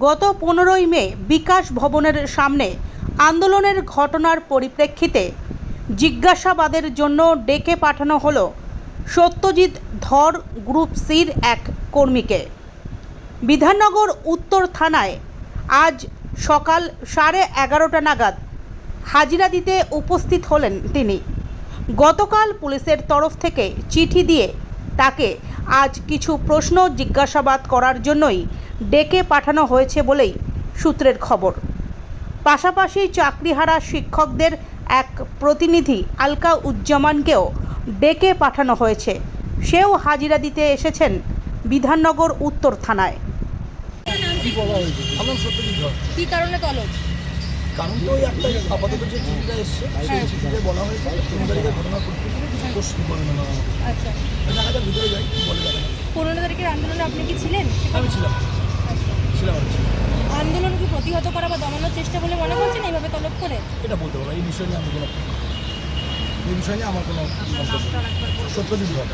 গত পনেরোই মে বিকাশ ভবনের সামনে আন্দোলনের ঘটনার পরিপ্রেক্ষিতে জিজ্ঞাসাবাদের জন্য ডেকে পাঠানো হলো সত্যজিৎ ধর গ্রুপ সির এক কর্মীকে। বিধাননগর উত্তর থানায় আজ সকাল সাড়ে এগারোটা নাগাদ হাজিরা দিতে উপস্থিত হলেন তিনি। গতকাল পুলিশের তরফ থেকে চিঠি দিয়ে তাকে আজ কিছু প্রশ্ন জিজ্ঞাসাবাদ করার জন্যই ডেকে পাঠানো হয়েছে বলেই সূত্রের খবর। পাশাপাশি চাকরিহারা শিক্ষকদের এক প্রতিনিধি আলকা উজ্জামানকেও ডেকে পাঠানো হয়েছে। সেও হাজিরা দিতে এসেছেন বিধাননগর উত্তর থানায়। কি কারণে তলব কারণ তো ওই একটা আপাতত যে চিঠিটা এসছে সেই চিঠিতে বলা হয়েছে পনেরো তারিখের ঘটনার পরিপ্রেক্ষিতে কিছু প্রশ্ন করে নেওয়া হবে আচ্ছা দেখা যাক ভিতরে যাই। পনেরো তারিখের আন্দোলনে আপনি কি ছিলেন? আমি ছিলাম। ছিলাম। আন্দোলন কি প্রতিহত করা বা দমানোর চেষ্টা বলে মনে করছেন? এইভাবে তলব করে? এটা বলতে পারব এই বিষয় নিয়ে আমি কোনো এই বিষয় নিয়ে আমার কোনো। সত্যজিৎ ধর